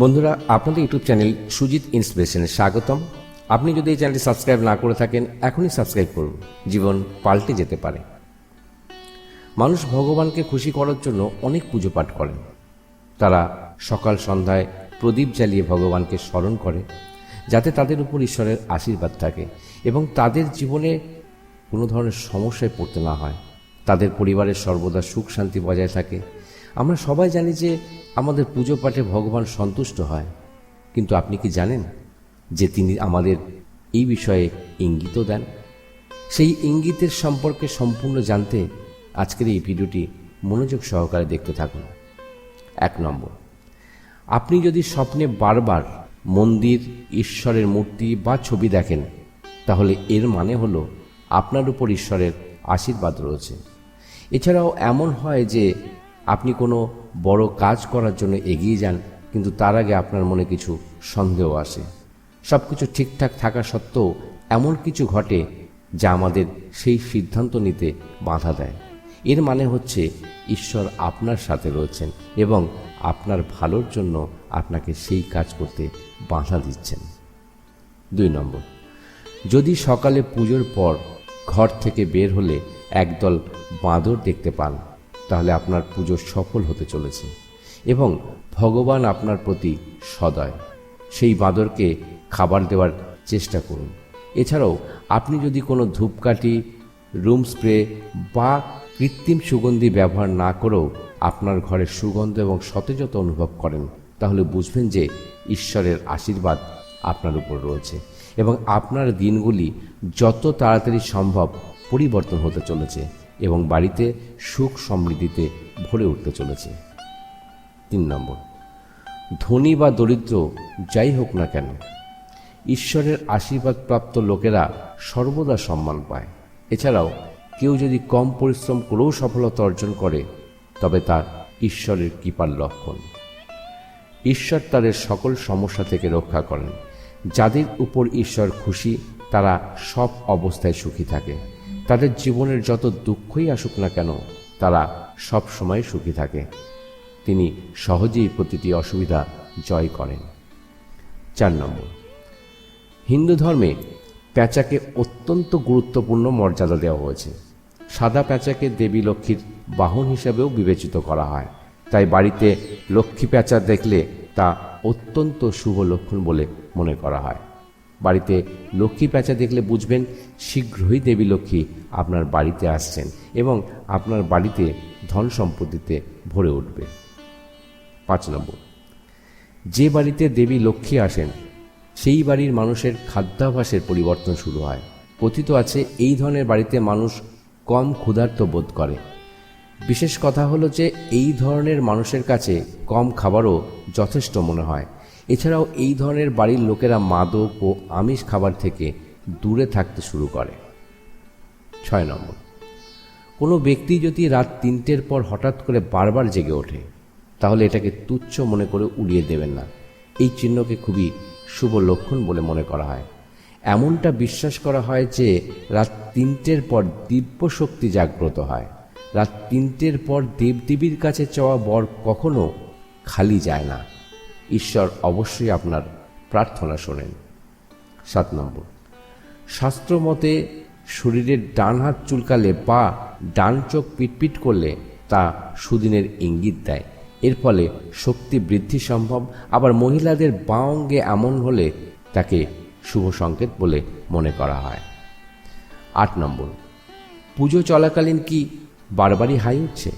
বন্ধুরা, আপনাদের YouTube channel Sujit ইন্সপিরেশনে স্বাগতম। আপনি যদি এই চ্যানেলটি সাবস্ক্রাইব না করে থাকেন, এখনই সাবস্ক্রাইব করুন। জীবন পাল্টে যেতে পারে। মানুষ ভগবানকে খুশি করার জন্য অনেক পুজো পাঠ করেন। তারা সকাল সন্ধ্যায় প্রদীপ জ্বালিয়ে ভগবানকে স্মরণ করে, যাতে তাদের উপর ঈশ্বরের আশীর্বাদ থাকে এবং তাদের জীবনে কোনো ধরনের সমস্যায় পড়তে না হয়। তাদের পরিবারের সর্বদা সুখ শান্তি বজায় থাকে। আমরা সবাই জানি যে আমাদের পুজো পাঠে ভগবান সন্তুষ্ট হয়। কিন্তু আপনি কি জানেন যে তিনি আমাদের এই বিষয়ে ইঙ্গিতও দেন? সেই ইঙ্গিতের সম্পর্কে সম্পূর্ণ জানতে আজকের এই ভিডিওটি মনোযোগ সহকারে দেখতে থাকুন। এক নম্বর, আপনি যদি স্বপ্নে বারবার মন্দির, ঈশ্বরের মূর্তি বা ছবি দেখেন, তাহলে এর মানে হলো আপনার উপর ঈশ্বরের আশীর্বাদ রয়েছে। এছাড়াও এমন হয় যে আপনি কোনো বড় কাজ করার জন্য এগিয়ে যান, কিন্তু তার আগে আপনার মনে কিছু সন্দেহ আসে। সব কিছু ঠিকঠাক থাকা সত্ত্বেও এমন কিছু ঘটে যা আমাদের সেই সিদ্ধান্ত নিতে বাধা দেয়। এর মানে হচ্ছে ঈশ্বর আপনার সাথে রয়েছেন এবং আপনার ভালোর জন্য আপনাকে সেই কাজ করতে বাধা দিচ্ছেন। দুই নম্বর, যদি সকালে পুজোর পর ঘর থেকে বের হলে একদল বাঁদর দেখতে পান তাহলে আপনার পুজো সফল হতে চলেছে এবং ভগবান আপনার প্রতি সদয়। সেই বাঁদরকে খাবার দেওয়ার চেষ্টা করুন। এছাড়াও আপনি যদি কোনো ধূপকাঠি, রুম স্প্রে বা কৃত্রিম সুগন্ধি ব্যবহার না করেও আপনার ঘরে সুগন্ধ এবং সতেজতা অনুভব করেন, তাহলে বুঝবেন যে ঈশ্বরের আশীর্বাদ আপনার উপর রয়েছে এবং আপনার দিনগুলি যত তাড়াতাড়ি সম্ভব পরিবর্তন হতে চলেছে। এবং বাড়িতে সুখ সমৃদ্ধিতে ভরে উঠতে চলেছে। তিন নম্বর, ধনী বা দরিদ্র যাই হোক না কেন, ঈশ্বরের আশীর্বাদপ্রাপ্ত লোকেরা সর্বদা সম্মান পায়। এছাড়াও কেউ যদি কম পরিশ্রম করেও সফলতা অর্জন করে, তবে তার ঈশ্বরের কৃপার লক্ষণ। ঈশ্বর তাদের সকল সমস্যা থেকে রক্ষা করেন। যাদের উপর ঈশ্বর খুশি, তারা সব অবস্থায় সুখী থাকে। তাদের জীবনের যত দুঃখই আসুক না কেন, তারা সব সময় সুখী থাকে। তিনি সহজেই প্রতিটি অসুবিধা জয় করেন। চার নম্বর। হিন্দু ধর্মে প্যাঁচাকে অত্যন্ত গুরুত্বপূর্ণ মর্যাদা দেওয়া হয়েছে। সাদা প্যাঁচাকে দেবী লক্ষ্মীর বাহন হিসেবেও বিবেচিত করা হয়। তাই বাড়িতে লক্ষ্মী প্যাঁচা দেখলে তা অত্যন্ত শুভ লক্ষণ বলে মনে করা হয়। বাড়িতে লক্ষ্মী প্যাঁচা দেখলে বুঝবেন শীঘ্রই দেবী লক্ষ্মী আপনার বাড়িতে আসছেন এবং আপনার বাড়িতে ধন সম্পত্তিতে ভরে উঠবে। পাঁচ নম্বর। যে বাড়িতে দেবী লক্ষ্মী আসেন, সেই বাড়ির মানুষের খাদ্যাভ্যাসের পরিবর্তন শুরু হয়। কথিত আছে, এই ধরনের বাড়িতে মানুষ কম ক্ষুধার্ত বোধ করে। বিশেষ কথা হলো যে, এই ধরনের মানুষের কাছে কম খাবারও যথেষ্ট মনে হয়। এছাড়াও এই ধরনের বাড়ির লোকেরা মাদক ও আমিষ খাবার থেকে দূরে থাকতে শুরু করে। ছয় নম্বর। কোনো ব্যক্তি যদি রাত তিনটের পর হঠাৎ করে বারবার জেগে ওঠে, তাহলে এটাকে তুচ্ছ মনে করে উড়িয়ে দেবেন না। এই চিহ্নকে খুবই শুভ লক্ষণ বলে মনে করা হয়। এমনটা বিশ্বাস করা হয় যে রাত তিনটের পর দিব্য শক্তি জাগ্রত হয়। রাত তিনটের পর দেবদেবীর কাছে চাওয়া বর কখনো খালি যায় না। ঈশ্বর অবশ্যই আপনার প্রার্থনা শোনেন। সাত নম্বর। শাস্ত্র মতে শরীরের ডান হাত চুলকালে বা ডান চোখ পিটপিট করলে তা সুদিনের ইঙ্গিত দেয়। এর ফলে শক্তি বৃদ্ধি সম্ভব। আবার মহিলাদের বাঁ অঙ্গে এমন হলে তাকে শুভ সংকেত বলে মনে করা হয়। আট নম্বর। পুজো চলাকালীন কি বারবারই হাই উঠছে?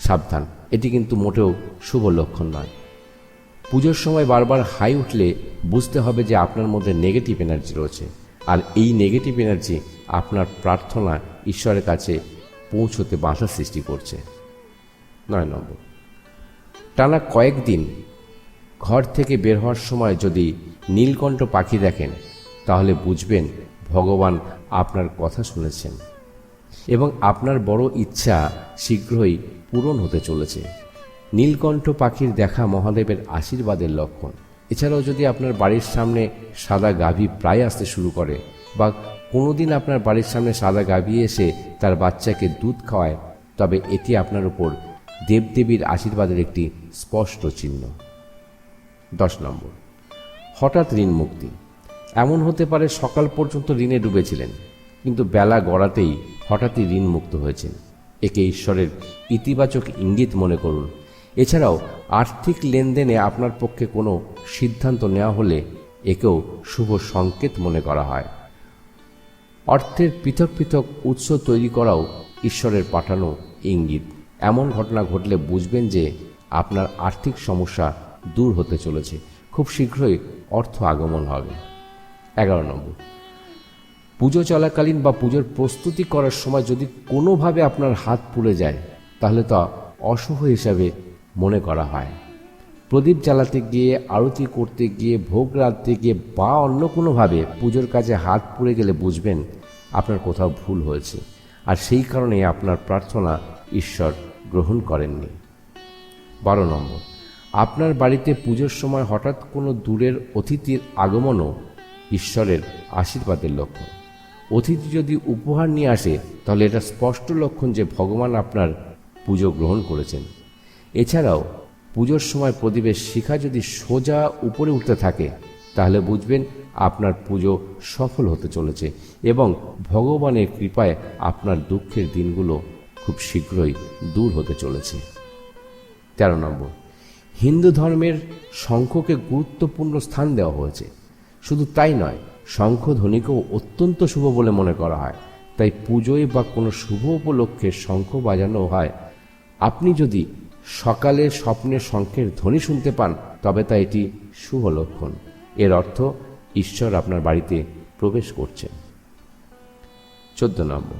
সাবধান, এটি কিন্তু মোটেও শুভ লক্ষণ নয়। পুজোর সময় বারবার হাই উঠলে বুঝতে হবে যে আপনার মধ্যে নেগেটিভ এনার্জি রয়েছে। আর এই নেগেটিভ এনার্জি আপনার প্রার্থনা ঈশ্বরের কাছে পৌঁছতে বাধা সৃষ্টি করছে। নয় নম্বর। টানা কয়েকদিন ঘর থেকে বের হওয়ার সময় যদি নীলকণ্ঠ পাখি দেখেন, তাহলে বুঝবেন ভগবান আপনার কথা শুনেছেন। এবং আপনার বড় ইচ্ছা শীঘ্রই পূরণ হতে চলেছে। নীলকণ্ঠ পাখির দেখা মহাদেবের আশীর্বাদের লক্ষণ। এছাড়াও যদি আপনার বাড়ির সামনে সাদা গাভী প্রায় আসতে শুরু করে বা কোনোদিন আপনার বাড়ির সামনে সাদা গাভী এসে তার বাচ্চাকে দুধ খাওয়ায়, তবে এটি আপনার উপর দেবদেবীর আশীর্বাদের একটি স্পষ্ট চিহ্ন। দশ নম্বর। হঠাৎ ঋণ মুক্তি। এমন হতে পারে সকাল পর্যন্ত ঋণে ডুবেছিলেন, কিন্তু বেলা গড়াতেই হঠাৎই ঋণ মুক্ত হয়েছেন। একে ঈশ্বরের ইতিবাচক ইঙ্গিত মনে করুন। এছাড়াও আর্থিক লেনদেনে আপনার পক্ষে কোনো সিদ্ধান্ত নেওয়া হলে একেও শুভ সংকেত মনে করা হয়। অর্থের পৃথক পৃথক উৎস তৈরি করাও ঈশ্বরের পাঠানো ইঙ্গিত। এমন ঘটনা ঘটলে বুঝবেন যে আপনার আর্থিক সমস্যা দূর হতে চলেছে। খুব শীঘ্রই অর্থ আগমন হবে। এগারো নম্বর। পুজো চলাকালীন বা পুজোর প্রস্তুতি করার সময় যদি কোনোভাবে আপনার হাত পুড়ে যায়, তাহলে তা অশুভ হিসাবে মনে করা হয়। প্রদীপ জ্বালাতে গিয়ে, আরতি করতে গিয়ে, ভোগ রাঁধতে গিয়ে বা অন্য কোনোভাবে পুজোর কাজে হাত পুড়ে গেলে বুঝবেন আপনার কোথাও ভুল হয়েছে। আর সেই কারণে আপনার প্রার্থনা ঈশ্বর গ্রহণ করেননি। বারো নম্বর, আপনার বাড়িতে পুজোর সময় হঠাৎ কোনো দূরের অতিথির আগমনও ঈশ্বরের আশীর্বাদের লক্ষণ। অতিথি যদি উপহার নিয়ে আসে, তাহলে এটা স্পষ্ট লক্ষণ যে ভগবান আপনার পুজো গ্রহণ করেছেন। এছাড়াও, পুজোর সময় প্রদীপের শিখা যদি সোজা উপরে উঠতে থাকে, তাহলে বুঝবেন আপনার পুজো সফল হতে চলেছে এবং ভগবানের কৃপায় আপনার দুঃখের দিনগুলো খুব শীঘ্রই দূর হতে চলেছে। তেরো নম্বর, হিন্দু ধর্মের শঙ্খকে গুরুত্বপূর্ণ স্থান দেওয়া হয়েছে। শুধু তাই নয়, শঙ্খ শঙ্খধ্বনিকেও অত্যন্ত শুভ বলে মনে করা হয়। তাই পুজোয় বা কোনো শুভ উপলক্ষে শঙ্খ বাজানো হয়। আপনি যদি সকালে স্বপ্নের শঙ্খের ধ্বনি শুনতে পান, তবে তা এটি শুভ লক্ষণ এর অর্থ, ঈশ্বর আপনার বাড়িতে প্রবেশ করছেন। চোদ্দ নম্বর।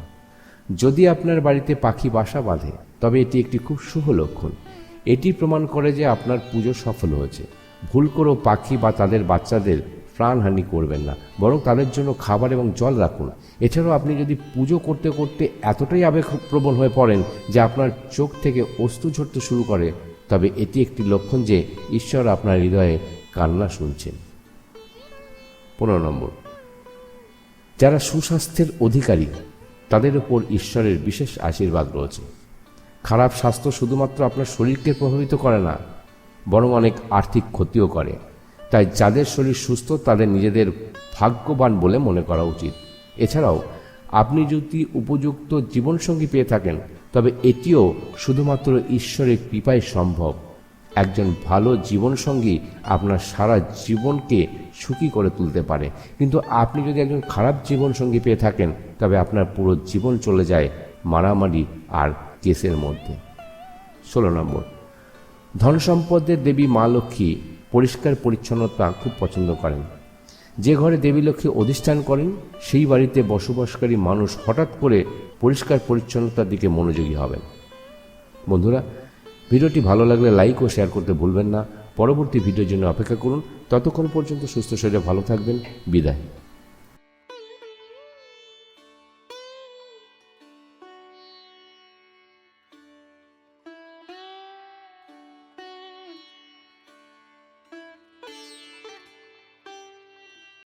যদি আপনার বাড়িতে পাখি বাসা বাঁধে, তবে এটি একটি খুব শুভ লক্ষণ এটি প্রমাণ করে যে আপনার পুজো সফল হয়েছে। ভুল করেও পাখি বা তাদের বাচ্চাদের প্রাণহানি করবেন না, বরং তাদের জন্য খাবার এবং জল রাখুন। এছাড়াও আপনি যদি পুজো করতে করতে এতটাই আবেগপ্রবণ হয়ে পড়েন যে আপনার চোখ থেকে অস্তু ঝরতে শুরু করে, তবে এটি একটি লক্ষণ যে ঈশ্বর আপনার হৃদয়ে কান্না শুনছেন। পনেরো নম্বর। যারা সুস্বাস্থ্যের অধিকারী, তাদের উপর ঈশ্বরের বিশেষ আশীর্বাদ রয়েছে। খারাপ স্বাস্থ্য শুধুমাত্র আপনার শরীরকে প্রভাবিত করে না, বরং অনেক আর্থিক ক্ষতিও করে। তাই যাদের শরীর সুস্থ, তাদের নিজেদের ভাগ্যবান বলে মনে করা উচিত। এছাড়াও, আপনি যদি উপযুক্ত জীবনসঙ্গী পেয়ে থাকেন, তবে এটিও শুধুমাত্র ঈশ্বরের কৃপায় সম্ভব। একজন ভালো জীবনসঙ্গী আপনার সারা জীবনকে সুখী করে তুলতে পারে। কিন্তু আপনি যদি একজন খারাপ জীবনসঙ্গী পেয়ে থাকেন, তবে আপনার পুরো জীবন চলে যায় মারামারি আর কেসের মধ্যে। ষোলো নম্বর ধন সম্পদের দেবী মা লক্ষ্মী পরিষ্কার পরিচ্ছন্নতা খুব পছন্দ করেন। যে ঘরে দেবী লক্ষ্মী অধিষ্ঠান করেন, সেই বাড়িতে বসবাসকারী মানুষ হঠাৎ করে পরিষ্কার পরিচ্ছন্নতার দিকে মনোযোগী হবেন। বন্ধুরা, ভিডিওটি ভালো লাগলে লাইক ও শেয়ার করতে ভুলবেন না। পরবর্তী ভিডিওর জন্য অপেক্ষা করুন। ততক্ষণ পর্যন্ত সুস্থ শরীরে ভালো থাকবেন। বিদায়।